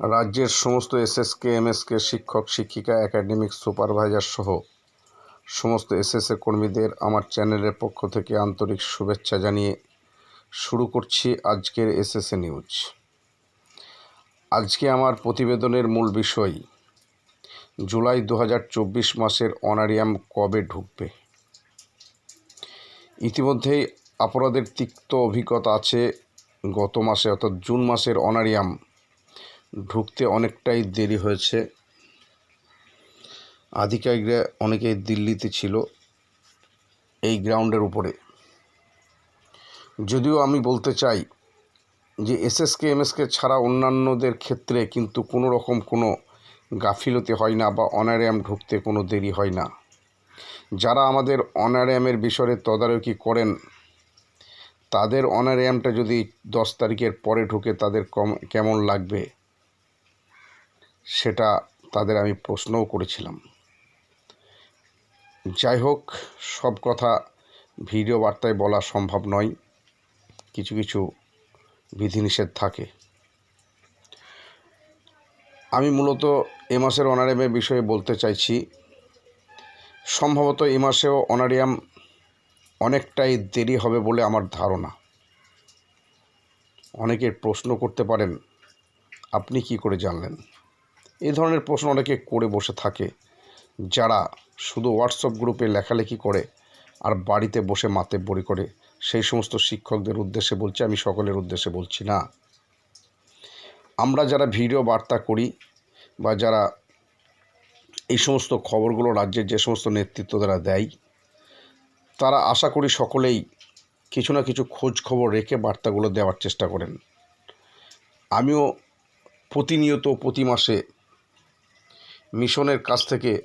রাজ্যের সমস্ত SSK, MSK শিক্ষক, শিক্ষিকা, একাডেমিক সুপারভাইজার সহ সমস্ত এসএসএ কর্মীদের আমার চ্যানেলের পক্ষ থেকে আন্তরিক শুভেচ্ছা জানিয়ে শুরু করছি আজকের এসএসএ নিউজ। আজকে আমার প্রতিবেদনের মূল বিষয়, জুলাই দু হাজার চব্বিশ মাসের অনারিয়াম কবে ঢুকবে? ইতিমধ্যেই অপরাধের তিক্ত অভিজ্ঞতা আছে গত মাসে, অর্থাৎ জুন মাসের অনারিয়াম ঢুকতে অনেকটাই দেরি হয়েছে। আধিকারিকরা অনেকেই দিল্লিতে ছিল এই গ্রাউন্ডের উপরে। যদিও আমি বলতে চাই যে এসএসকে, এমএসকে ছাড়া অন্যান্যদের ক্ষেত্রে কিন্তু কোনো রকম কোনো গাফিলতি হয় না বা অনারিয়াম ঢুকতে কোনো দেরি হয় না। যারা আমাদের অনারিয়ামের বিষয়ে তদারকি করেন, তাদের অনারিয়ামটা যদি দশ তারিখের পরে ঢুকে তাদের কম কেমন লাগবে? সেটা তাদের আমি প্রশ্নও করেছিলাম। যাই হোক সব কথা ভিডিও বার্তায় বলা সম্ভব নয়। কিছু কিছু বিধিনিষেধ থাকে। আমি মূলত এ মাসের অনারিয়ামের বিষয়ে বলতে চাইছি। সম্ভবত এ মাসেও অনারিয়াম অনেকটাই দেরি হবে বলে আমার ধারণা। অনেকের প্রশ্ন করতে পারেন, আপনি কি করে জানলেন? এই ধরনের প্রশ্ন অনেকে করে বসে থাকে, যারা শুধু হোয়াটসঅ্যাপ গ্রুপে লেখালেখি করে আর বাড়িতে বসে মাতে বড়ি করে। সেই সমস্ত শিক্ষকদের উদ্দেশ্যে বলছি, আমি সকলের উদ্দেশ্যে বলছি না। আমরা যারা ভিডিও বার্তা করি বা যারা এই সমস্ত খবরগুলো রাজ্যের যে সমস্ত নেতৃত্ব দ্বারা দেয়, তারা আশা করি সকলেই কিছু না কিছু খোঁজ খবর রেখে বার্তাগুলো দেওয়ার চেষ্টা করেন। আমিও প্রতিনিয়ত প্রতি মাসে মিশনের কাছ থেকে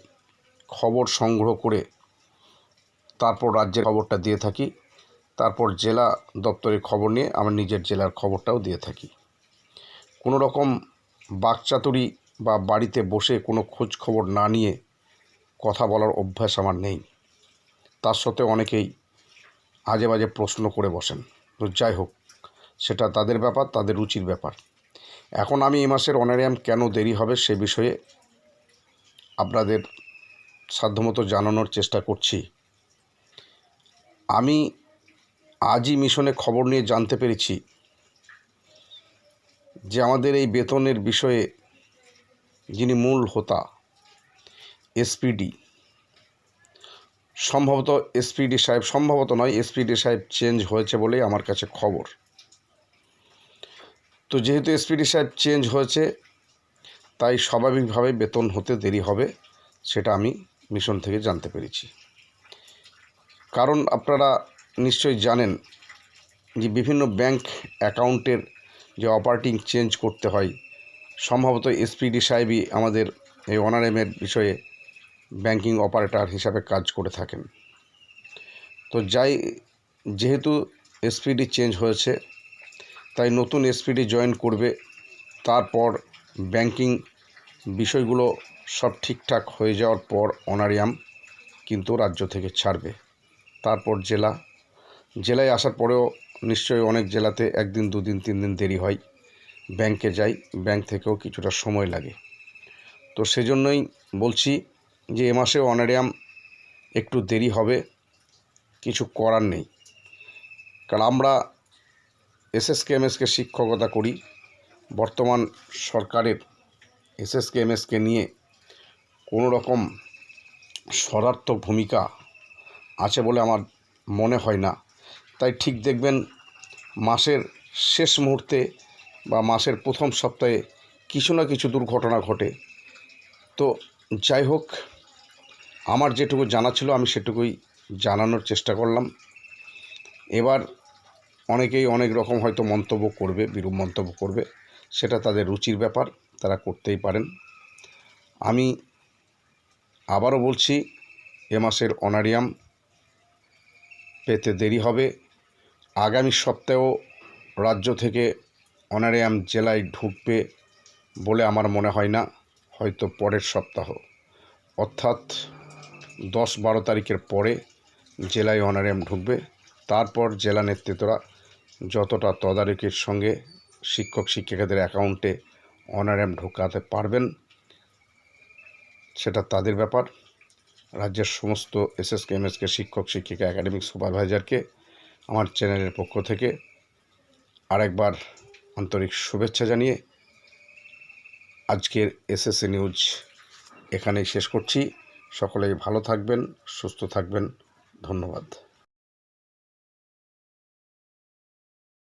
খবর সংগ্রহ করে তারপর রাজ্যের খবরটা দিয়ে থাকি। তারপর জেলা দপ্তরের খবর নিয়ে আমার নিজের জেলার খবরটাও দিয়ে থাকি। কোনো রকম বাকচাতুরি বা বাড়িতে বসে কোনো খোঁজ খবর না নিয়ে কথা বলার অভ্যাস আমার নেই। তার সাথে অনেকেই আজে বাজে প্রশ্ন করে বসেন। তো যাই হোক, সেটা তাদের ব্যাপার, তাদের রুচির ব্যাপার। এখন আমি এই মাসের অনারিয়াম কেন দেরি হবে সে বিষয়ে আপনাদের সাধ্যমতো জানানোর চেষ্টা করছি। আমি আজই মিশনে খবর নিয়ে জানতে পেরেছি যে আমাদের এই বেতনের বিষয়ে যিনি মূল হোতা, এসপিডি, সম্ভবত এসপিডি সাহেব, সম্ভবত নয়, এসপিডি সাহেব চেঞ্জ হয়েছে বলেই আমার কাছে খবর। তো যেহেতু এসপিডি সাহেব চেঞ্জ হয়েছে তাই স্বাভাবিকভাবে বেতন হতে দেরি হবে, সেটা আমি মিশন থেকে জানতে পেরেছি। কারণ আপনারা নিশ্চয়ই জানেন যে বিভিন্ন ব্যাংক অ্যাকাউন্টের যে অপারেটিং চেঞ্জ করতে হয়, সম্ভবত এসপিডি সাহেবই আমাদের এই অনারেমের বিষয়ে ব্যাংকিং অপারেটর হিসাবে কাজ করে থাকেন। তো যাই, যেহেতু এসপিডি চেঞ্জ হয়েছে, তাই নতুন এসপিডি জয়েন করবে, তারপর ব্যাংকিং বিষয়গুলো সব ঠিকঠাক হয়ে যাওয়ার পর অনারিয়াম কিন্তু রাজ্য থেকে ছাড়বে। তারপর জেলা। জেলায় আসার পরেও নিশ্চয়ই অনেক জেলাতে একদিন, দুদিন তিন দিন দেরি হয়। ব্যাংকে যাই, ব্যাংক থেকেও কিছুটা সময় লাগে। তো সেজন্যই বলছি যে এ মাসে অনারিয়াম একটু দেরি হবে, কিছু করার নেই। কারণ আমরা এসএসকে, এমএসকে শিক্ষকতা করি। বর্তমান সরকারের এসএসকে, এমএসকে নিয়ে কোনো রকম স্বরার্থক ভূমিকা আছে বলে আমার মনে হয় না। তাই ঠিক দেখবেন মাসের শেষ মুহূর্তে বা মাসের প্রথম সপ্তাহে কিছু না কিছু দুর্ঘটনা ঘটে। তো যাই হোক, আমার যেটুকু জানা ছিল আমি সেটুকুই জানানোর চেষ্টা করলাম। এবার অনেকেই অনেক রকম হয়তো মন্তব্য করবে, বিরূপ মন্তব্য করবে। সেটা তাদের রুচির ব্যাপার, তারা করতেই পারেন। আমি আবারও বলছি, এ মাসের অনারিয়াম পেতে দেরি হবে। আগামী সপ্তাহেও রাজ্য থেকে অনারিয়াম জেলায় ঢুকবে বলে আমার মনে হয় না, হয়তো পরের সপ্তাহ। অর্থাৎ দশ বারো তারিখের পরে জেলায় অনারিয়াম ঢুকবে। তারপর জেলা নেতৃত্বরা যতটা তদারকির সঙ্গে শিক্ষক, শিক্ষিকাদের অ্যাকাউন্টে অনারাম ঢোকাতে পারবেন, সেটা তাদের ব্যাপার। রাজ্যের সমস্ত এসএসকে, এমএসকে, শিক্ষক, শিক্ষিকা, একাডেমিক সুপারভাইজারকে আমার চ্যানেলের পক্ষ থেকে আরেকবার আন্তরিক শুভেচ্ছা জানিয়ে আজকের এসএসসি নিউজ এখানেই শেষ করছি। সকলেই ভালো থাকবেন, সুস্থ থাকবেন। ধন্যবাদ।